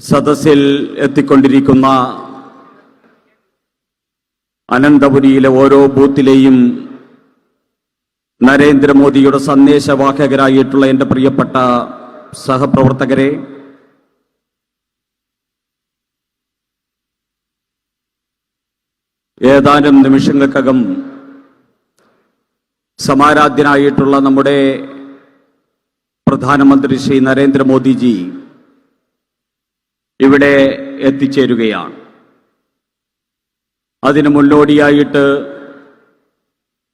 സദസ്സിൽ എത്തിക്കൊണ്ടിരിക്കുന്ന അനന്തപുരിയിലെ ഓരോ ബൂത്തിലെയും നരേന്ദ്രമോദിയുടെ സന്ദേശവാഹകരായിട്ടുള്ള എന്റെ പ്രിയപ്പെട്ട സഹപ്രവർത്തകരെ ഏതാനും നിമിഷങ്ങൾക്കകം സമാരാധ്യനായിട്ടുള്ള നമ്മുടെ പ്രധാനമന്ത്രി ശ്രീ നരേന്ദ്രമോദിജി ഇവിടെ എത്തിച്ചേരുകയാണ്. അതിന് മുന്നോടിയായിട്ട്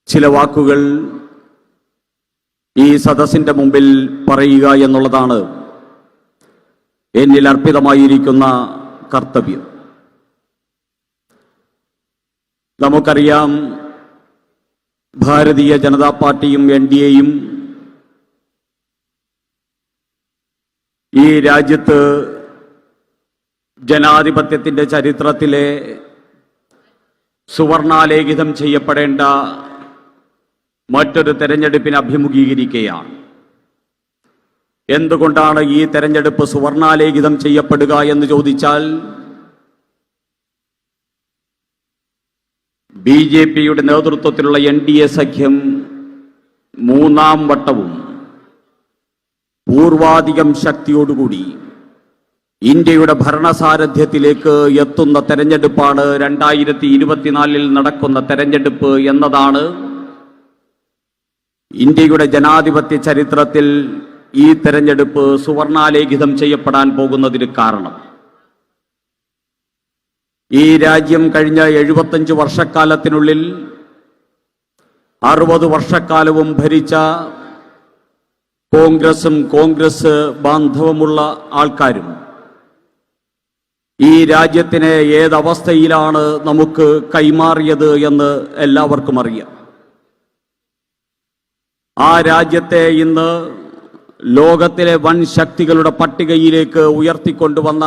ചില വാക്കുകൾ ഈ സദസ്സിന്റെ മുമ്പിൽ പറയുക എന്നുള്ളതാണ് എന്നിൽ അർപ്പിതമായിരിക്കുന്ന കർത്തവ്യം. നമുക്കറിയാം ഭാരതീയ ജനതാ പാർട്ടിയും എൻ ഡി എയും ഈ രാജ്യത്ത് ജനാധിപത്യത്തിന്റെ ചരിത്രത്തിലെ സുവർണാലേഖിതം ചെയ്യപ്പെടേണ്ട മറ്റൊരു തെരഞ്ഞെടുപ്പിനെ അഭിമുഖീകരിക്കുകയാണ്. എന്തുകൊണ്ടാണ് ഈ തെരഞ്ഞെടുപ്പ് സുവർണാലേഖിതം ചെയ്യപ്പെടുക എന്ന് ചോദിച്ചാൽ ബി ജെ പിയുടെ നേതൃത്വത്തിലുള്ള എൻ ഡി എ സഖ്യം മൂന്നാം വട്ടവും പൂർവാധികം ശക്തിയോടുകൂടി ഇന്ത്യയുടെ ഭരണസാരഥ്യത്തിലേക്ക് എത്തുന്ന തെരഞ്ഞെടുപ്പാണ് രണ്ടായിരത്തി ഇരുപത്തിനാലിൽ നടക്കുന്ന തെരഞ്ഞെടുപ്പ് എന്നതാണ് ഇന്ത്യയുടെ ജനാധിപത്യ ചരിത്രത്തിൽ ഈ തെരഞ്ഞെടുപ്പ് സുവർണാലേഖിതം ചെയ്യപ്പെടാൻ പോകുന്നതിന് കാരണം. ഈ രാജ്യം കഴിഞ്ഞ എഴുപത്തഞ്ച് വർഷക്കാലത്തിനുള്ളിൽ അറുപത് വർഷക്കാലവും ഭരിച്ച കോൺഗ്രസും കോൺഗ്രസ് ബാന്ധവമുള്ള ആൾക്കാരും ഈ രാജ്യത്തിനെ ഏതവസ്ഥയിലാണ് നമുക്ക് കൈമാറിയത് എന്ന് എല്ലാവർക്കും അറിയാം. ആ രാജ്യത്തെ ഇന്ന് ലോകത്തിലെ വൻ ശക്തികളുടെ പട്ടികയിലേക്ക് ഉയർത്തിക്കൊണ്ടുവന്ന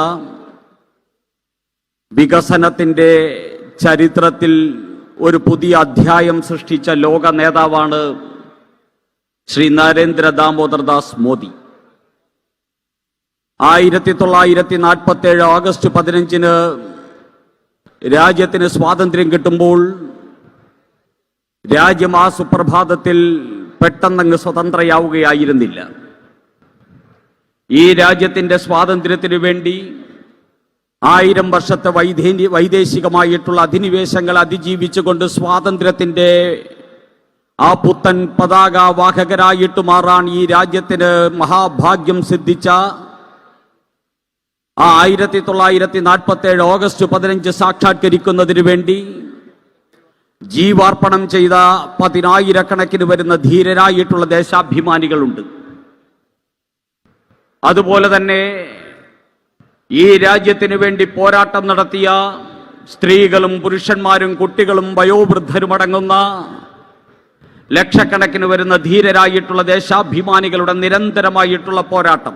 വികസനത്തിന്റെ ചരിത്രത്തിൽ ഒരു പുതിയ അധ്യായം സൃഷ്ടിച്ച ലോക നേതാവാണ് ശ്രീ നരേന്ദ്ര ദാമോദർ ദാസ് മോദി. ആയിരത്തി തൊള്ളായിരത്തി നാൽപ്പത്തി ഏഴ് ഓഗസ്റ്റ് പതിനഞ്ചിന് രാജ്യത്തിന് സ്വാതന്ത്ര്യം കിട്ടുമ്പോൾ രാജ്യം ആ സുപ്രഭാതത്തിൽ പെട്ടെന്നങ്ങ് സ്വതന്ത്രയാവുകയായിരുന്നില്ല. ഈ രാജ്യത്തിന്റെ സ്വാതന്ത്ര്യത്തിനു വേണ്ടി ആയിരം വർഷത്തെ വൈദേ വൈദേശികമായിട്ടുള്ള അധിനിവേശങ്ങൾ അതിജീവിച്ചുകൊണ്ട് സ്വാതന്ത്ര്യത്തിന്റെ ആ പുത്തൻ പതാക വാഹകരായിട്ട് മാറാൻ ഈ രാജ്യത്തിന് മഹാഭാഗ്യം സിദ്ധിച്ച ആ ആയിരത്തി തൊള്ളായിരത്തി നാൽപ്പത്തി ഏഴ് ഓഗസ്റ്റ് പതിനഞ്ച് സാക്ഷാത്കരിക്കുന്നതിന് വേണ്ടി ജീവാർപ്പണം ചെയ്ത പതിനായിരക്കണക്കിന് വരുന്ന ധീരരായിട്ടുള്ള ദേശാഭിമാനികളുണ്ട്. അതുപോലെ തന്നെ ഈ രാജ്യത്തിന് വേണ്ടി പോരാട്ടം നടത്തിയ സ്ത്രീകളും പുരുഷന്മാരും കുട്ടികളും വയോവൃദ്ധരും അടങ്ങുന്ന ലക്ഷക്കണക്കിന് വരുന്ന ധീരരായിട്ടുള്ള ദേശാഭിമാനികളുടെ നിരന്തരമായിട്ടുള്ള പോരാട്ടം.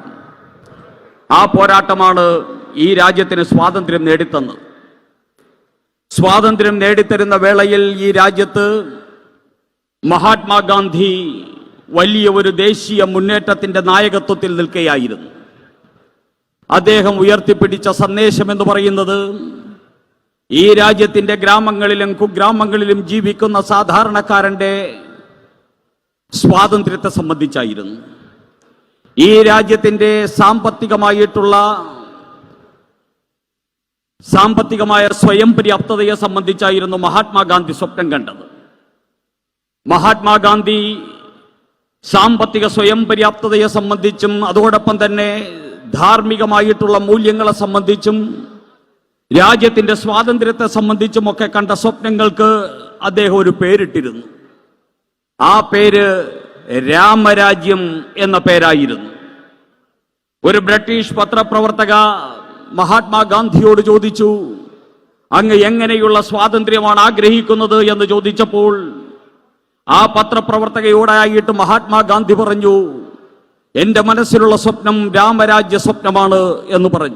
ആ പോരാട്ടമാണ് ഈ രാജ്യത്തിന് സ്വാതന്ത്ര്യം നേടിത്തന്നത്. സ്വാതന്ത്ര്യം നേടിത്തരുന്ന വേളയിൽ ഈ രാജ്യത്ത് മഹാത്മാഗാന്ധി വലിയ ഒരു ദേശീയ മുന്നേറ്റത്തിന്റെ നായകത്വത്തിൽ നിൽക്കുകയായിരുന്നു. അദ്ദേഹം ഉയർത്തിപ്പിടിച്ച സന്ദേശം എന്ന് പറയുന്നത് ഈ രാജ്യത്തിന്റെ ഗ്രാമങ്ങളിലും കുഗ്രാമങ്ങളിലും ജീവിക്കുന്ന സാധാരണക്കാരന്റെ സ്വാതന്ത്ര്യത്തെ സംബന്ധിച്ചായിരുന്നു. ഈ രാജ്യത്തിന്റെ സാമ്പത്തികമായിട്ടുള്ള സാമ്പത്തികമായ സ്വയം പര്യാപ്തതയെ സംബന്ധിച്ചായിരുന്നു മഹാത്മാഗാന്ധി സ്വപ്നം കണ്ടത്. മഹാത്മാഗാന്ധി സാമ്പത്തിക സ്വയം പര്യാപ്തതയെ സംബന്ധിച്ചും അതോടൊപ്പം തന്നെ ധാർമ്മികമായിട്ടുള്ള മൂല്യങ്ങളെ സംബന്ധിച്ചും രാജ്യത്തിന്റെ സ്വാതന്ത്ര്യത്തെ സംബന്ധിച്ചുമൊക്കെ കണ്ട സ്വപ്നങ്ങൾക്ക് അദ്ദേഹം ഒരു പേരിട്ടിരുന്നു. ആ പേര് രാമരാജ്യം എന്ന പേരായിരുന്നു. ഒരു ബ്രിട്ടീഷ് പത്രപ്രവർത്തക മഹാത്മാഗാന്ധിയോട് ചോദിച്ചു അങ്ങ് എങ്ങനെയുള്ള സ്വാതന്ത്ര്യമാണ് ആഗ്രഹിക്കുന്നത്? എന്ന് ചോദിച്ചപ്പോൾ ആ പത്രപ്രവർത്തകയോടായിട്ട് മഹാത്മാഗാന്ധി പറഞ്ഞു എന്റെ മനസ്സിലുള്ള സ്വപ്നം രാമരാജ്യ സ്വപ്നമാണ് എന്ന് പറഞ്ഞു.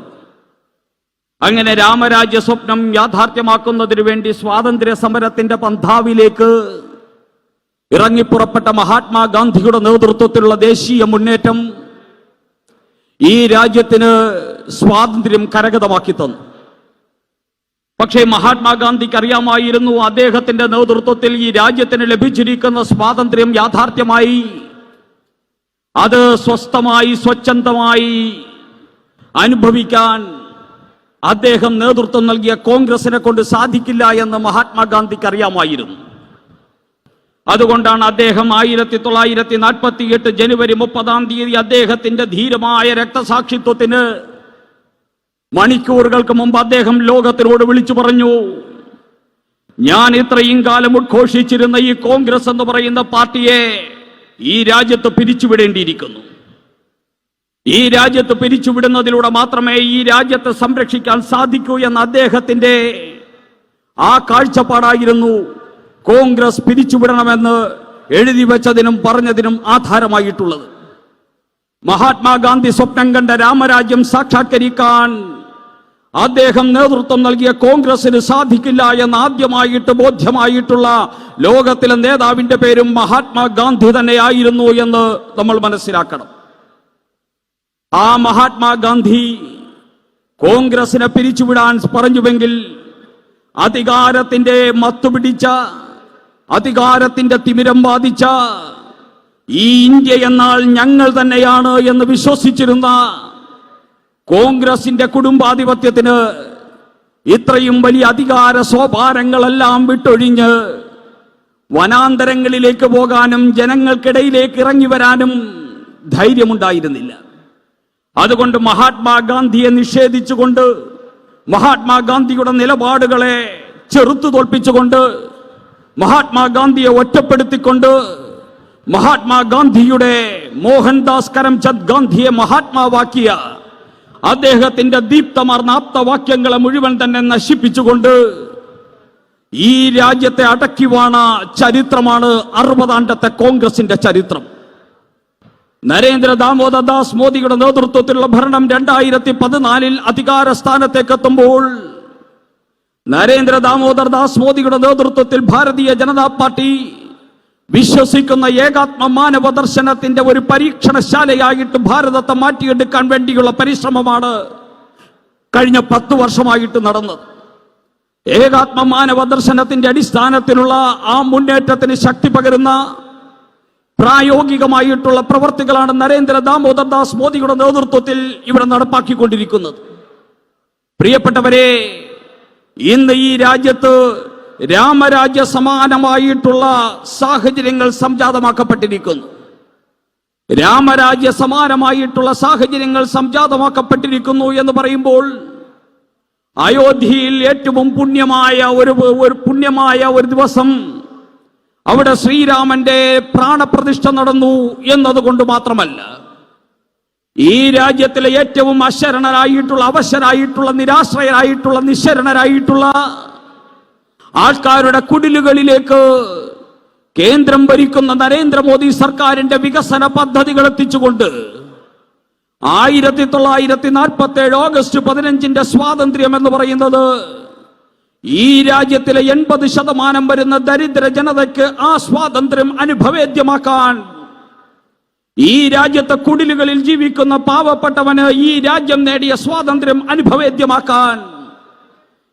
അങ്ങനെ രാമരാജ്യ സ്വപ്നം യാഥാർത്ഥ്യമാക്കുന്നതിന് വേണ്ടി സ്വാതന്ത്ര്യ സമരത്തിന്റെ പന്ഥാവിലേക്ക് ഇറങ്ങിപ്പുറപ്പെട്ട മഹാത്മാഗാന്ധിയുടെ നേതൃത്വത്തിലുള്ള ദേശീയ മുന്നേറ്റം ഈ രാജ്യത്തിന് സ്വാതന്ത്ര്യം കരഗതമാക്കി തന്നു. പക്ഷേ മഹാത്മാഗാന്ധിക്ക് അറിയാമായിരുന്നു അദ്ദേഹത്തിന്റെ നേതൃത്വത്തിൽ ഈ രാജ്യത്തിന് ലഭിച്ചിരിക്കുന്ന സ്വാതന്ത്ര്യം യാഥാർത്ഥ്യമായി അത് സ്വസ്ഥമായി സ്വച്ഛന്തമായി അനുഭവിക്കാൻ അദ്ദേഹം നേതൃത്വം നൽകിയ കോൺഗ്രസിനെ കൊണ്ട് സാധിക്കില്ല എന്ന് മഹാത്മാഗാന്ധിക്ക് അറിയാമായിരുന്നു. അതുകൊണ്ടാണ് അദ്ദേഹം ആയിരത്തി തൊള്ളായിരത്തി നാൽപ്പത്തി എട്ട് ജനുവരി മുപ്പതാം തീയതി അദ്ദേഹത്തിന്റെ ധീരമായ രക്തസാക്ഷിത്വത്തിന് മണിക്കൂറുകൾക്ക് മുമ്പ് അദ്ദേഹം ലോകത്തിനോട് വിളിച്ചു പറഞ്ഞു ഞാൻ ഇത്രയും കാലം ഉദ്ഘോഷിച്ചിരുന്ന ഈ കോൺഗ്രസ് എന്ന് പറയുന്ന പാർട്ടിയെ ഈ രാജ്യത്ത് പിരിച്ചുവിടേണ്ടിയിരിക്കുന്നു. ഈ രാജ്യത്ത് പിരിച്ചുവിടുന്നതിലൂടെ മാത്രമേ ഈ രാജ്യത്തെ സംരക്ഷിക്കാൻ സാധിക്കൂ എന്ന അദ്ദേഹത്തിന്റെ ആ കാഴ്ചപ്പാടായിരുന്നു. കോൺഗ്രസ് പിരിച്ചുവിടണമെന്ന് എഴുതി വെച്ചതിനും പറഞ്ഞതിനും ആധാരമായിട്ടുള്ളത്. മഹാത്മാഗാന്ധി സ്വപ്നം കണ്ട രാമരാജ്യം സാക്ഷാത്കരിക്കാൻ അദ്ദേഹം നേതൃത്വം നൽകിയ കോൺഗ്രസിന് സാധിക്കില്ല എന്ന് ആദ്യമായിട്ട് ബോധ്യമായിട്ടുള്ള ലോകത്തിലെ നേതാവിന്റെ പേരും മഹാത്മാഗാന്ധി തന്നെയായിരുന്നു എന്ന് നമ്മൾ മനസ്സിലാക്കണം. ആ മഹാത്മാഗാന്ധി കോൺഗ്രസിനെ പിരിച്ചുവിടാൻ പറഞ്ഞുവെങ്കിൽ അധികാരത്തിന്റെ മത്തുപിടിച്ച അധികാരത്തിന്റെ തിമിരം ബാധിച്ച ഈ ഇന്ത്യ എന്നാൽ ഞങ്ങൾ തന്നെയാണ് എന്ന് വിശ്വസിച്ചിരുന്ന കോൺഗ്രസിന്റെ കുടുംബാധിപത്യത്തിന് ഇത്രയും വലിയ അധികാര സോപാനങ്ങളെല്ലാം വിട്ടൊഴിഞ്ഞ് വനാന്തരങ്ങളിലേക്ക് പോകാനും ജനങ്ങൾക്കിടയിലേക്ക് ഇറങ്ങി വരാനും ധൈര്യമുണ്ടായിരുന്നില്ല. അതുകൊണ്ട് മഹാത്മാഗാന്ധിയെ നിഷേധിച്ചുകൊണ്ട് മഹാത്മാഗാന്ധിയുടെ നിലപാടുകളെ ചെറുത്തു തോൽപ്പിച്ചുകൊണ്ട് മഹാത്മാഗാന്ധിയെ ഒറ്റപ്പെടുത്തിക്കൊണ്ട് മഹാത്മാഗാന്ധിയുടെ മോഹൻദാസ് കരംചന്ദ് ഗാന്ധിയെ മഹാത്മാവാക്കിയ അദ്ദേഹത്തിന്റെ ദീപ്തമാർന്ന ആപ്തവാക്യങ്ങളെ മുഴുവൻ തന്നെ നശിപ്പിച്ചുകൊണ്ട് ഈ രാജ്യത്തെ അടക്കിവാണ ചരിത്രമാണ് അറുപതാണ്ടത്തെ കോൺഗ്രസിന്റെ ചരിത്രം. നരേന്ദ്ര ദാമോദർ ദാസ് മോദിയുടെ നേതൃത്വത്തിലുള്ള ഭരണം രണ്ടായിരത്തി പതിനാലിൽ അധികാര സ്ഥാനത്തേക്ക് എത്തുമ്പോൾ നരേന്ദ്ര ദാമോദർ ദാസ് മോദിയുടെ നേതൃത്വത്തിൽ ഭാരതീയ ജനതാ പാർട്ടി വിശ്വസിക്കുന്ന ഏകാത്മ മാനവ ദർശനത്തിന്റെ ഒരു പരീക്ഷണശാലയായിട്ട് ഭാരതത്തെ മാറ്റിയെടുക്കാൻ വേണ്ടിയുള്ള പരിശ്രമമാണ് കഴിഞ്ഞ പത്ത് വർഷമായിട്ട് നടന്നത്. ഏകാത്മ മാനവ ദർശനത്തിന്റെ അടിസ്ഥാനത്തിലുള്ള ആ മുന്നേറ്റത്തിന് ശക്തി പകരുന്ന പ്രായോഗികമായിട്ടുള്ള പ്രവർത്തികളാണ് നരേന്ദ്ര ദാമോദർ ദാസ് മോദിയുടെ നേതൃത്വത്തിൽ ഇവിടെ നടപ്പാക്കിക്കൊണ്ടിരിക്കുന്നത്. പ്രിയപ്പെട്ടവരെ ഇന്ന് ഈ രാജ്യത്ത് രാമരാജ്യ സമാനമായിട്ടുള്ള സാഹചര്യങ്ങൾ സംജാതമാക്കപ്പെട്ടിരിക്കുന്നു. രാമരാജ്യ സമാനമായിട്ടുള്ള സാഹചര്യങ്ങൾ സംജാതമാക്കപ്പെട്ടിരിക്കുന്നു എന്ന് പറയുമ്പോൾ അയോധ്യയിൽ ഏറ്റവും പുണ്യമായ ഒരു ഒരു പുണ്യമായ ഒരു ദിവസം അവിടെ ശ്രീരാമന്റെ പ്രാണപ്രതിഷ്ഠ നടന്നു എന്നതുകൊണ്ട് മാത്രമല്ല. ഈ രാജ്യത്തിലെ ഏറ്റവും അശരണരായിട്ടുള്ള അവശരായിട്ടുള്ള നിരാശ്രയരായിട്ടുള്ള നിശരണരായിട്ടുള്ള ആൾക്കാരുടെ കുടിലുകളിലേക്ക് കേന്ദ്രം ഭരിക്കുന്ന നരേന്ദ്രമോദി സർക്കാരിന്റെ വികസന പദ്ധതികൾ എത്തിച്ചുകൊണ്ട് ആയിരത്തി തൊള്ളായിരത്തി നാൽപ്പത്തി ഏഴ് ഓഗസ്റ്റ് പതിനഞ്ചിന്റെ സ്വാതന്ത്ര്യം എന്ന് പറയുന്നത് ഈ രാജ്യത്തിലെ എൺപത് ശതമാനം വരുന്ന ദരിദ്ര ജനതയ്ക്ക് ആ സ്വാതന്ത്ര്യം അനുഭവേദ്യമാക്കാൻ ഈ രാജ്യത്തെ കുടിലുകളിൽ ജീവിക്കുന്ന പാവപ്പെട്ടവന് ഈ രാജ്യം നേടിയ സ്വാതന്ത്ര്യം അനുഭവേദ്യമാക്കാൻ.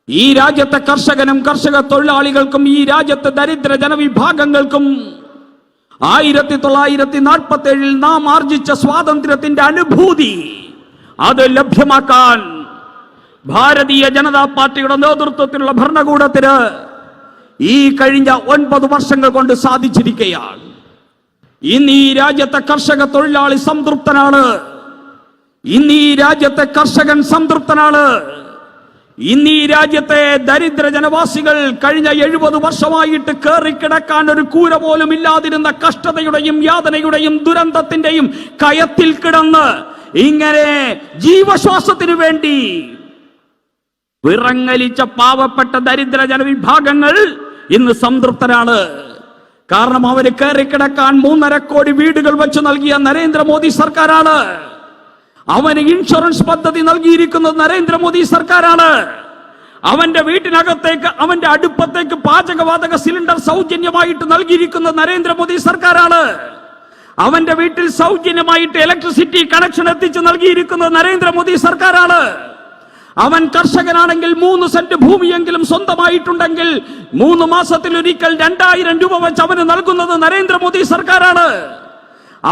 ഈ രാജ്യത്തെ കർഷകനും കർഷക തൊഴിലാളികൾക്കും ഈ രാജ്യത്തെ ദരിദ്ര ജനവിഭാഗങ്ങൾക്കും ആയിരത്തി തൊള്ളായിരത്തി നാൽപ്പത്തി ഏഴിൽ നാം ആർജിച്ച സ്വാതന്ത്ര്യത്തിന്റെ അനുഭൂതി അത് ലഭ്യമാക്കാൻ ഭാരതീയ ജനതാ പാർട്ടിയുടെ നേതൃത്വത്തിലുള്ള ഭരണകൂടത്തിന് ഈ കഴിഞ്ഞ ഒൻപത് വർഷങ്ങൾ കൊണ്ട് സാധിച്ചിരിക്കുകയാണ്. ഇന്ന് ഈ രാജ്യത്തെ കർഷക തൊഴിലാളി സംതൃപ്തനാണ്. ഇന്ന് ഈ രാജ്യത്തെ കർഷകൻ സംതൃപ്തനാണ്. ഇന്ന് ഈ രാജ്യത്തെ ദരിദ്ര ജനവാസികൾ കഴിഞ്ഞ എഴുപത് വർഷമായിട്ട് കയറിക്കിടക്കാൻ ഒരു കൂര പോലും ഇല്ലാതിരുന്ന കഷ്ടതയുടെയും യാതനയുടെയും ദുരന്തത്തിന്റെയും കയത്തിൽ കിടന്ന് ഇങ്ങനെ ജീവശ്വാസത്തിനു വേണ്ടി വിറങ്ങലിച്ച പാവപ്പെട്ട ദരിദ്ര ജനവിഭാഗങ്ങൾ ഇന്ന് സംതൃപ്തരാണ്. കാരണം അവർ കയറിക്കിടക്കാൻ മൂന്നര കോടി വീടുകൾ വെച്ച് നൽകിയ നരേന്ദ്രമോദി സർക്കാരാണ്. അവന് ഇൻഷുറൻസ് പദ്ധതി നൽകിയിരിക്കുന്നത് നരേന്ദ്രമോദി സർക്കാരാണ്. അവന്റെ വീട്ടിനകത്തേക്ക് അവന്റെ അടുപ്പത്തേക്ക് പാചകവാതക സിലിണ്ടർ സൗജന്യമായിട്ട് നൽകിയിരിക്കുന്നത് നരേന്ദ്രമോദി സർക്കാരാണ്. അവന്റെ വീട്ടിൽ സൗജന്യമായിട്ട് ഇലക്ട്രിസിറ്റി കണക്ഷൻ എത്തിച്ചു നൽകിയിരിക്കുന്നത് നരേന്ദ്രമോദി സർക്കാരാണ്. അവൻ കർഷകനാണെങ്കിൽ മൂന്ന് സെന്റ് ഭൂമിയെങ്കിലും സ്വന്തമായിട്ടുണ്ടെങ്കിൽ മൂന്ന് മാസത്തിൽ ഒരിക്കൽ രണ്ടായിരം രൂപ വെച്ച് അവന് നൽകുന്നത് നരേന്ദ്രമോദി സർക്കാരാണ്.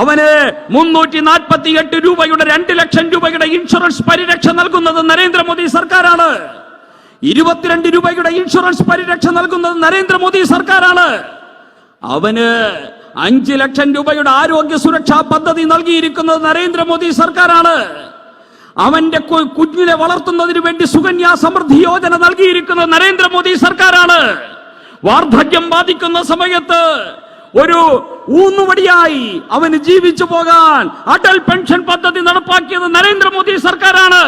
അവന് മുന്നൂറ്റി നാൽപ്പത്തി എട്ട് രൂപയുടെ രണ്ട് ലക്ഷം രൂപയുടെ ഇൻഷുറൻസ് പരിരക്ഷ നൽകുന്നത് നരേന്ദ്രമോദി സർക്കാരാണ്. ഇരുപത്തിരണ്ട് രൂപയുടെ ഇൻഷുറൻസ് പരിരക്ഷ നൽകുന്നത് നരേന്ദ്രമോദി സർക്കാരാണ്. അവന് അഞ്ച് ലക്ഷം രൂപയുടെ ആരോഗ്യ സുരക്ഷാ പദ്ധതി നൽകിയിരിക്കുന്നത് നരേന്ദ്രമോദി സർക്കാരാണ്. അവന്റെ കുഞ്ഞിനെ വളർത്തുന്നതിന് വേണ്ടി സുകന്യാ സമൃദ്ധി യോജന നൽകിയിരിക്കുന്നത് നരേന്ദ്രമോദി സർക്കാരാണ്. വാർദ്ധക്യം ബാധിക്കുന്ന സമയത്ത് ഒരു ഊന്നുവടിയായി അവന് ജീവിച്ചു പോകാൻ അടൽ പെൻഷൻ പദ്ധതി നടപ്പാക്കിയത് നരേന്ദ്രമോദി സർക്കാരാണ്.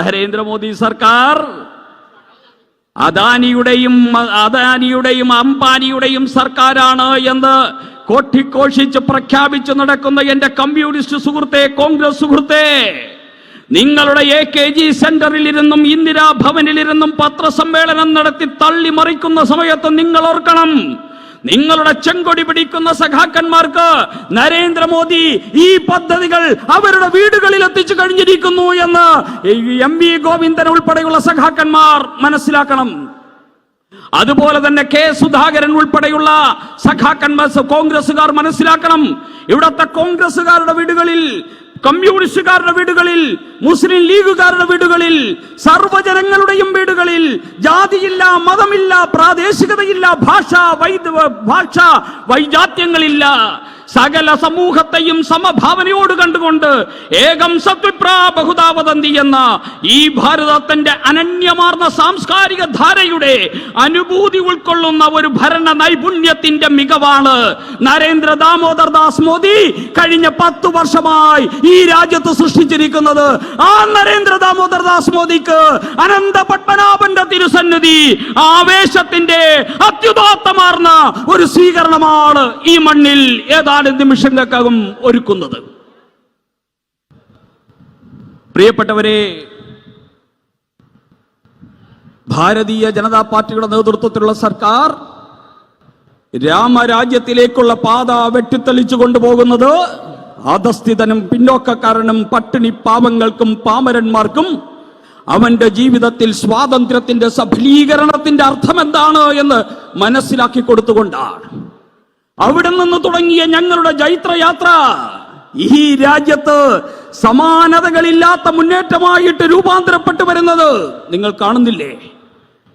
നരേന്ദ്രമോദി സർക്കാർ അദാനിയുടെയും അദാനിയുടെയും അംബാനിയുടെയും സർക്കാരാണ് എന്ന് കോട്ടിക്കോഷിച്ച് പ്രഖ്യാപിച്ചു നടക്കുന്ന എന്റെ കമ്മ്യൂണിസ്റ്റ് സുഹൃത്തെ കോൺഗ്രസ് സുഹൃത്തെ. നിങ്ങളുടെ എ കെ ജി സെന്ററിൽ ഇരുന്നും ഇന്ദിരാ ഭവനിലിരുന്നും പത്രസമ്മേളനം നടത്തി തള്ളി മറിക്കുന്ന സമയത്ത് നിങ്ങൾ ഓർക്കണം. നിങ്ങളുടെ ചെങ്കൊടി പിടിക്കുന്ന സഖാക്കന്മാർക്ക് നരേന്ദ്രമോദി ഈ പദ്ധതികൾ അവരുടെ വീടുകളിൽ എത്തിച്ചു കഴിഞ്ഞിരിക്കുന്നു എന്ന് എം വി ഗോവിന്ദൻ ഉൾപ്പെടെയുള്ള സഖാക്കന്മാർ മനസ്സിലാക്കണം. അതുപോലെ തന്നെ കെ സുധാകരൻ ഉൾപ്പെടെയുള്ള സഖാക്കന്മാർ കോൺഗ്രസുകാർ മനസ്സിലാക്കണം. ഇവിടത്തെ കോൺഗ്രസുകാരുടെ വീടുകളിൽ കമ്മ്യൂണിസ്റ്റുകാരുടെ വീടുകളിൽ മുസ്ലിം ലീഗുകാരുടെ വീടുകളിൽ സർവജനങ്ങളുടെയും വീടുകളിൽ ജാതിയില്ല മതമില്ല പ്രാദേശികതയില്ല ഭാഷ വൈദ ഭാഷ വൈജാത്യങ്ങളില്ല. സകല സമൂഹത്തെയും സമഭാവനയോട് കണ്ടുകൊണ്ട് ഏകം സത്വിപ്രാ ബഹുതാവതന്തി എന്ന ഈ ഭാരതത്തിന്റെ അനന്യമാർന്ന സാംസ്കാരിക ധാരയുടെ അനുഭൂതി ഉൾക്കൊള്ളുന്ന ഒരു ഭരണ നൈപുണ്യത്തിന്റെ മികവാണ്. നരേന്ദ്ര ദാമോദർ ദാസ് മോദി കഴിഞ്ഞ പത്തു വർഷമായി ഈ രാജ്യത്ത് സൃഷ്ടിച്ചിരിക്കുന്നത്. ആ നരേന്ദ്ര ദാമോദർ ദാസ് മോദിക്ക് അനന്ത പത്മനാഭന്റെ തിരുസന്നിധി ആവേശത്തിന്റെ അത്യുദാത്തമാർന്ന ഒരു സ്വീകരണമാണ് ഈ മണ്ണിൽ ഏതാനും നിമിഷങ്ങൾക്കകം ഒരുക്കുന്നത്. പ്രിയപ്പെട്ടവരെ ഭാരതീയ ജനതാ പാർട്ടിയുടെ നേതൃത്വത്തിലുള്ള സർക്കാർ രാമരാജ്യത്തിലേക്കുള്ള പാത വെട്ടിത്തെളിച്ചു കൊണ്ടുപോകുന്നത് അധസ്ഥിതനും പിന്നോക്കക്കാരനും പട്ടിണി പാവങ്ങൾക്കും പാമരന്മാർക്കും അവന്റെ ജീവിതത്തിൽ സ്വാതന്ത്ര്യത്തിന്റെ സഫലീകരണത്തിന്റെ അർത്ഥം എന്താണ് എന്ന് മനസ്സിലാക്കി കൊടുത്തുകൊണ്ടാണ്. അവിടെ നിന്ന് തുടങ്ങിയ ഞങ്ങളുടെ ജൈത്രയാത്ര ഈ രാജ്യത്ത് സമാനതകളില്ലാത്ത മുന്നേറ്റമായിട്ട് രൂപാന്തരപ്പെട്ടു വരുന്നത് നിങ്ങൾ കാണുന്നില്ലേ?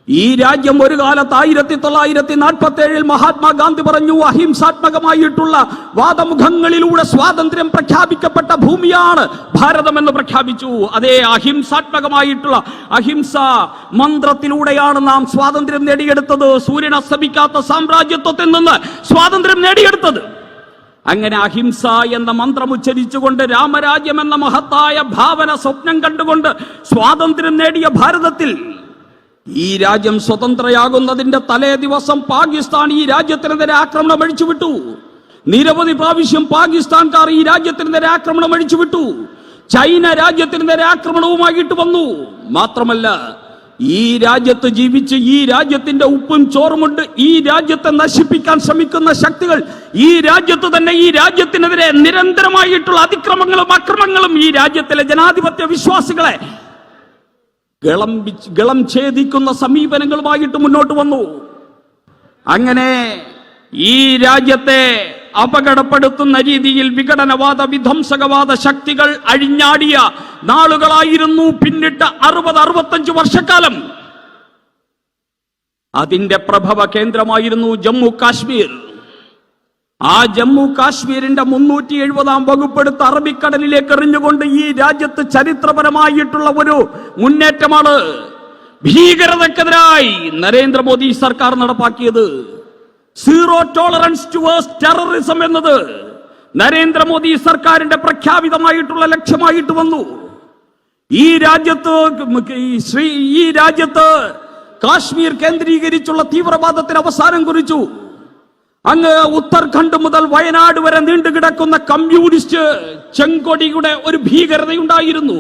ഈ രാജ്യം ഒരു കാലത്ത് ആയിരത്തി തൊള്ളായിരത്തി നാൽപ്പത്തി ഏഴിൽ മഹാത്മാഗാന്ധി പറഞ്ഞു അഹിംസാത്മകമായിട്ടുള്ള വാദമുഖങ്ങളിലൂടെ സ്വാതന്ത്ര്യം പ്രഖ്യാപിക്കപ്പെട്ട ഭൂമിയാണ് ഭാരതം എന്ന് പ്രഖ്യാപിച്ചു. അതേ അഹിംസാത്മകമായിട്ടുള്ള അഹിംസ മന്ത്രത്തിലൂടെയാണ് നാം സ്വാതന്ത്ര്യം നേടിയെടുത്തത്. സൂര്യൻ അസ്തമിക്കാത്ത സാമ്രാജ്യത്വത്തിൽ നിന്ന് സ്വാതന്ത്ര്യം നേടിയെടുത്തത്. അങ്ങനെ അഹിംസ എന്ന മന്ത്രം ഉച്ചരിച്ചുകൊണ്ട് രാമരാജ്യം എന്ന മഹത്തായ ഭാവന സ്വപ്നം കണ്ടുകൊണ്ട് സ്വാതന്ത്ര്യം നേടിയ ഭാരതത്തിൽ ഈ രാജ്യം സ്വതന്ത്രയാകുന്നതിന്റെ തലേ ദിവസം പാകിസ്ഥാൻ ഈ രാജ്യത്തിനെതിരെ ആക്രമണം അഴിച്ചുവിട്ടു. നിരവധി പ്രാവശ്യം പാകിസ്ഥാൻകാർ ഈ രാജ്യത്തിനെതിരെ ആക്രമണം അഴിച്ചുവിട്ടു. ചൈന രാജ്യത്തിനെതിരെ ആക്രമണവുമായിട്ട് വന്നു. മാത്രമല്ല ഈ രാജ്യത്ത് ജീവിച്ച് ഈ രാജ്യത്തിന്റെ ഉപ്പും ചോറുമുണ്ട് ഈ രാജ്യത്തെ നശിപ്പിക്കാൻ ശ്രമിക്കുന്ന ശക്തികൾ ഈ രാജ്യത്ത് തന്നെ ഈ രാജ്യത്തിനെതിരെ നിരന്തരമായിട്ടുള്ള അതിക്രമങ്ങളും അക്രമങ്ങളും ഈ രാജ്യത്തിലെ ജനാധിപത്യ വിശ്വാസികളെ ഗളം ഗളം ഛേദിക്കുന്ന സമീപനങ്ങളുമായിട്ട് മുന്നോട്ട് വന്നു. അങ്ങനെ ഈ രാജ്യത്തെ അപകടപ്പെടുത്തുന്ന രീതിയിൽ വിഘടനവാദ വിധ്വംസകവാദ ശക്തികൾ അഴിഞ്ഞാടിയ നാളുകളായിരുന്നു പിന്നിട്ട അറുപത് അറുപത്തഞ്ച് വർഷക്കാലം. അതിന്റെ പ്രഭവ കേന്ദ്രമായിരുന്നു ജമ്മു കാശ്മീർ. ആ ജമ്മു കാശ്മീരിന്റെ മുന്നൂറ്റി എഴുപതാം വകുപ്പെടുത്ത് അറബിക്കടലിലേക്ക് എറിഞ്ഞുകൊണ്ട് ഈ രാജ്യത്ത് ചരിത്രപരമായിട്ടുള്ള ഒരു മുന്നേറ്റമാണ്. ഭീകരതക്കെതിരായി നരേന്ദ്രമോദി സർക്കാർ നടപ്പാക്കിയത്. സീറോ ടോളറൻസ് ടുവേഴ്സ് ടെററിസം എന്നത് നരേന്ദ്രമോദി സർക്കാരിന്റെ പ്രഖ്യാപിതമായിട്ടുള്ള ലക്ഷ്യമായിട്ട് വന്നു. ഈ രാജ്യത്ത് ശ്രീ ഈ രാജ്യത്ത് കാശ്മീർ കേന്ദ്രീകരിച്ചുള്ള തീവ്രവാദത്തിന് അവസാനം കുറിച്ചു. അങ്ങ് ഉത്തർഖണ്ഡ് മുതൽ വയനാട് വരെ നീണ്ടു കിടക്കുന്ന കമ്മ്യൂണിസ്റ്റ് ചെങ്കൊടിയുടെ ഒരു ഭീകരതയുണ്ടായിരുന്നു.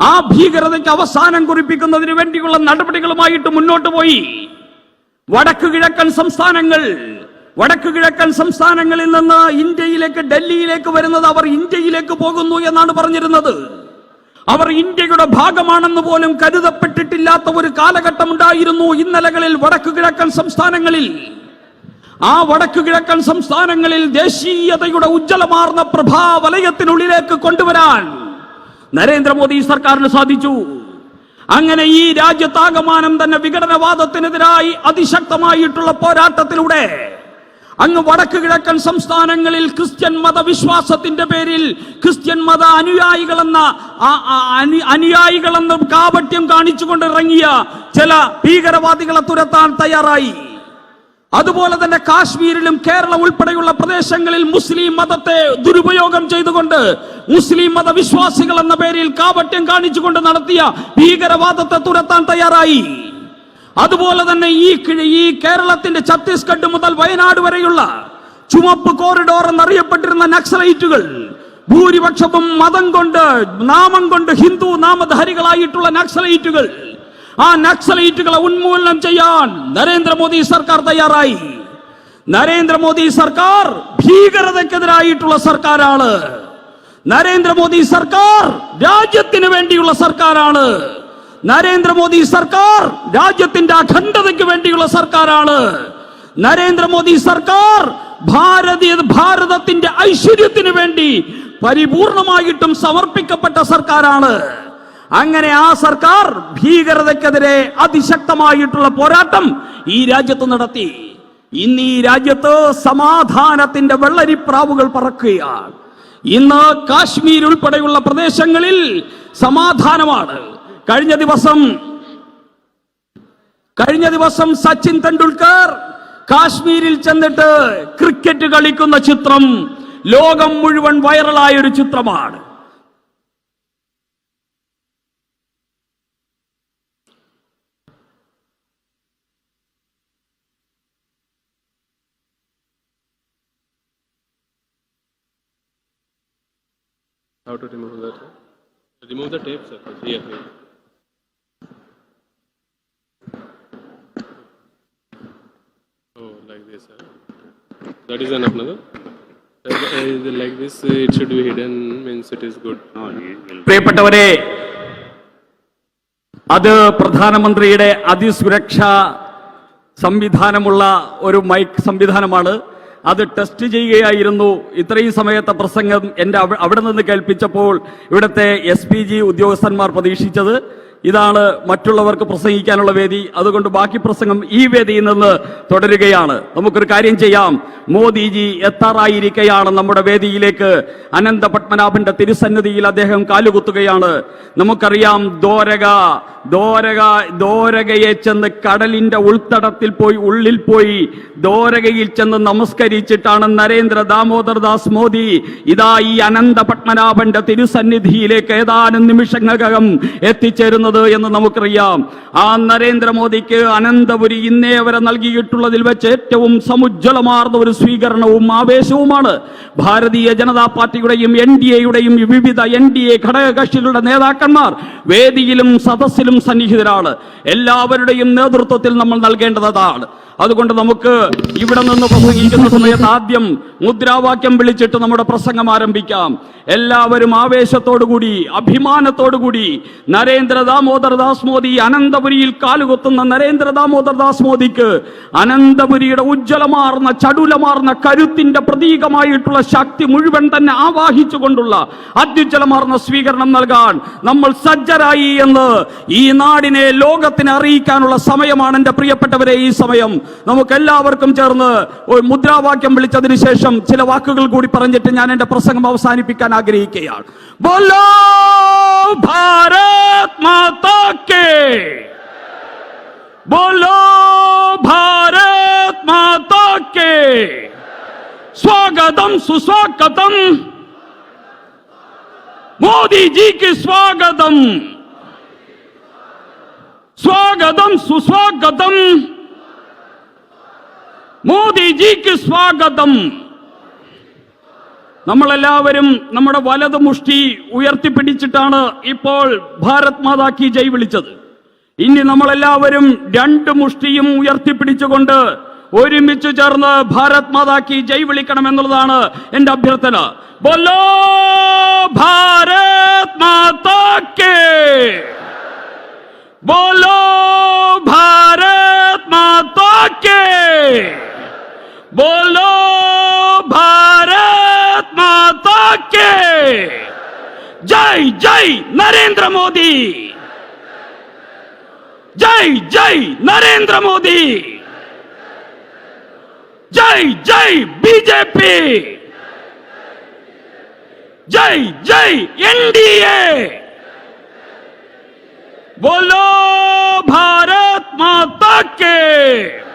ആ ഭീകരതയ്ക്ക് അവസാനം കുറിപ്പിക്കുന്നതിന് വേണ്ടിയുള്ള നടപടികളുമായിട്ട് മുന്നോട്ട് പോയി. വടക്ക് കിഴക്കൻ സംസ്ഥാനങ്ങൾ വടക്കു കിഴക്കൻ സംസ്ഥാനങ്ങളിൽ നിന്ന് ഇന്ത്യയിലേക്ക് ഡൽഹിയിലേക്ക് വരുന്നത് അവർ ഇന്ത്യയിലേക്ക് പോകുന്നു എന്നാണ് പറഞ്ഞിരുന്നത്. അവർ ഇന്ത്യയുടെ ഭാഗമാണെന്ന് പോലും കരുതപ്പെട്ടിട്ടില്ലാത്ത ഒരു കാലഘട്ടം ഉണ്ടായിരുന്നു ഇന്നലകളിൽ വടക്കു കിഴക്കൻ സംസ്ഥാനങ്ങളിൽ. ആ വടക്കു കിഴക്കൻ സംസ്ഥാനങ്ങളിൽ ദേശീയതയുടെ ഉജ്ജ്വലമാർന്ന പ്രഭാവലയത്തിനുള്ളിലേക്ക് കൊണ്ടുവരാൻ നരേന്ദ്രമോദി സർക്കാരിന് സാധിച്ചു. അങ്ങനെ ഈ രാജ്യത്താകമാനം തന്നെ വിഘടനവാദത്തിനെതിരായി അതിശക്തമായിട്ടുള്ള പോരാട്ടത്തിലൂടെ അങ്ങ് വടക്ക് കിഴക്കൻ സംസ്ഥാനങ്ങളിൽ ക്രിസ്ത്യൻ മതവിശ്വാസത്തിന്റെ പേരിൽ ക്രിസ്ത്യൻ മത അനുയായികളെന്ന അനുയായികളെന്ന് കാപട്യം കാണിച്ചുകൊണ്ട് ഇറങ്ങിയ ചില ഭീകരവാദികളെ തുരത്താൻ തയ്യാറായി. അതുപോലെ തന്നെ കാശ്മീരിലും കേരളം ഉൾപ്പെടെയുള്ള പ്രദേശങ്ങളിൽ മുസ്ലിം മതത്തെ ദുരുപയോഗം ചെയ്തുകൊണ്ട് മുസ്ലിം മതവിശ്വാസികൾ എന്ന പേരിൽ കാപട്യം കാണിച്ചുകൊണ്ട് നടത്തിയ ഭീകരവാദത്തെ തുരത്താൻ തയ്യാറായി. അതുപോലെ തന്നെ ഈ ഈ കേരളത്തിന്റെ ഛത്തീസ്ഗഡ് മുതൽ വയനാട് വരെയുള്ള ചുമപ്പ് കോറിഡോർ എന്നറിയപ്പെട്ടിരുന്ന നക്സലൈറ്റുകൾ ഭൂരിപക്ഷവും മതം കൊണ്ട് നാമം കൊണ്ട് ഹിന്ദു നാമധാരികളായിട്ടുള്ള നക്സലൈറ്റുകൾ ആ നക്സലൈറ്റുകളെ ഉന്മൂലനം ചെയ്യാൻ നരേന്ദ്രമോദി സർക്കാർ തയ്യാറായി. നരേന്ദ്രമോദി സർക്കാർ ഭീകരതയ്ക്കെതിരായിട്ടുള്ള സർക്കാരാണ്. നരേന്ദ്രമോദി സർക്കാർ രാജ്യത്തിന് വേണ്ടിയുള്ള സർക്കാരാണ്. നരേന്ദ്രമോദി സർക്കാർ രാജ്യത്തിന്റെ അഖണ്ഡതയ്ക്ക് വേണ്ടിയുള്ള സർക്കാരാണ്. നരേന്ദ്രമോദി സർക്കാർ ഭാരതീയ ഭാരതത്തിന്റെ ഐശ്വര്യത്തിന് വേണ്ടി പരിപൂർണമായിട്ടും സമർപ്പിക്കപ്പെട്ട സർക്കാരാണ്. അങ്ങനെ ആ സർക്കാർ ഭീകരതയ്ക്കെതിരെ അതിശക്തമായിട്ടുള്ള പോരാട്ടം ഈ രാജ്യത്ത് നടത്തി. ഇന്ന് ഈ രാജ്യത്ത് സമാധാനത്തിന്റെ വെള്ളരിപ്രാവുകൾ പറക്കുകയാണ്. ഇന്ന് കാശ്മീർ ഉൾപ്പെടെയുള്ള പ്രദേശങ്ങളിൽ സമാധാനമാണ്. കഴിഞ്ഞ ദിവസം കഴിഞ്ഞ ദിവസം സച്ചിൻ തെണ്ടുൽക്കർ കാശ്മീരിൽ ചെന്നിട്ട് ക്രിക്കറ്റ് കളിക്കുന്ന ചിത്രം ലോകം മുഴുവൻ വൈറലായ ഒരു ചിത്രമാണ്. How to remove that? Remove the tape, sir. Here, here. Oh, like this, sir. That is enough, no? Uh, uh, Like this, uh, it should be hidden, means it is good. പ്രിയപ്പെട്ടവരെ അത് പ്രധാനമന്ത്രിയുടെ അതിസുരക്ഷാ സംവിധാനമുള്ള ഒരു mic സംവിധാനമാണ് അത് test ചെയ്യുകയായിരുന്നു. ഇത്രയും സമയത്തെ പ്രസംഗം എന്റെ അവിടെ നിന്ന് കേൾപ്പിച്ചപ്പോൾ ഇവിടുത്തെ എസ് ഉദ്യോഗസ്ഥന്മാർ പ്രതീക്ഷിച്ചത് ഇതാണ് മറ്റുള്ളവർക്ക് പ്രസംഗിക്കാനുള്ള വേദി. അതുകൊണ്ട് ബാക്കി പ്രസംഗം ഈ വേദിയിൽ നിന്ന് തുടരുകയാണ്. നമുക്കൊരു കാര്യം ചെയ്യാം. മോദിജി എത്താറായിരിക്കയാണ് നമ്മുടെ വേദിയിലേക്ക്. അനന്ത പത്മനാഭന്റെ തിരുസന്നിധിയിൽ അദ്ദേഹം കാലുകുത്തുകയാണ്. നമുക്കറിയാം ദോരക ദോരക ദോരകയെ ചെന്ന് കടലിന്റെ ഉൾത്തടത്തിൽ പോയി ഉള്ളിൽ പോയി ദോരകയിൽ ചെന്ന് നമസ്കരിച്ചിട്ടാണ് നരേന്ദ്ര ദാമോദർ ദാസ് മോദി. ഇതാ ഈ അനന്ത പത്മനാഭന്റെ തിരുസന്നിധിയിലേക്ക് ഏതാനും നിമിഷങ്ങൾക്കകം എത്തിച്ചേരുന്നത്. എന്ന് നമുക്കറിയാം. ആ നരേന്ദ്രമോദിക്ക് അനന്തപുരി ഇന്നേ വരെ നൽകിയിട്ടുള്ളതിൽ വെച്ച് ഏറ്റവും സമുജ്വലമാർന്ന ഒരു സ്വീകരണവും ആവേശവുമാണ്. ഭാരതീയ ജനതാ പാർട്ടിയുടെയും എൻ ഡി എയുടെയും വിവിധ എൻ ഡി എ ഘടകകക്ഷികളുടെ നേതാക്കന്മാർ വേദിയിലും സദസ്സിലും സന്നിഹിതരാണ്. എല്ലാവരുടെയും നേതൃത്വത്തിൽ നമ്മൾ നൽകേണ്ടതാണ്. അതുകൊണ്ട് നമുക്ക് ഇവിടെ നിന്ന് പ്രസംഗിക്കുന്ന സമയത്ത് ആദ്യം മുദ്രാവാക്യം വിളിച്ചിട്ട് നമ്മുടെ പ്രസംഗം ആരംഭിക്കാം. എല്ലാവരും ആവേശത്തോടുകൂടി അഭിമാനത്തോടുകൂടി നരേന്ദ്ര ദാമോദർ ദാസ് മോദി അനന്തപുരിയിൽ കാലുകുത്തുന്ന നരേന്ദ്ര ദാമോദർ ദാസ് മോദിക്ക് അനന്തപുരിയുടെ ഉജ്ജ്വലമാർന്ന ചടുലമാർന്ന കരുത്തിന്റെ പ്രതീകമായിട്ടുള്ള ശക്തി മുഴുവൻ തന്നെ ആവാഹിച്ചുകൊണ്ടുള്ള അത്യുജ്വലമാർന്ന സ്വീകരണം നൽകാൻ നമ്മൾ സജ്ജരായി എന്ന് ഈ നാടിനെ ലോകത്തിന് അറിയിക്കാനുള്ള സമയമാണ് എന്റെ പ്രിയപ്പെട്ടവരെ ഈ സമയം. നമുക്ക് എല്ലാവർക്കും ചേർന്ന് ഒരു മുദ്രാവാക്യം വിളിച്ചതിന് ശേഷം ചില വാക്കുകൾ കൂടി പറഞ്ഞിട്ട് ഞാൻ എന്റെ പ്രസംഗം അവസാനിപ്പിക്കാൻ ആഗ്രഹിക്കുകയാണ്. ഭാരത് माता के। बोलो, भारत माता के। स्वागतम, सुस्वागतम। मोदी जी की स्वागतम। स्वागतम, सुस्वागतम। मोदी जी की स्वागतम। നമ്മളെല്ലാവരും നമ്മുടെ വലത് മുഷ്ടി ഉയർത്തിപ്പിടിച്ചിട്ടാണ് ഇപ്പോൾ ഭാരത് മാതാ കി ജയ് വിളിച്ചത്. ഇനി നമ്മളെല്ലാവരും രണ്ട് മുഷ്ടിയും ഉയർത്തിപ്പിടിച്ചുകൊണ്ട് ഒരുമിച്ച് ചേർന്ന് ഭാരത് മാതാക്കി ജയ് വിളിക്കണം എന്നുള്ളതാണ് എന്റെ അഭ്യർത്ഥന. ബോലോ ഭാരത് മാതാക്കേ बोलो जय जय नरेंद्र मोदी। जय जय नरेंद्र मोदी। जय जय बीजेपी। जय जय एनडीए। बोलो भारत माता के।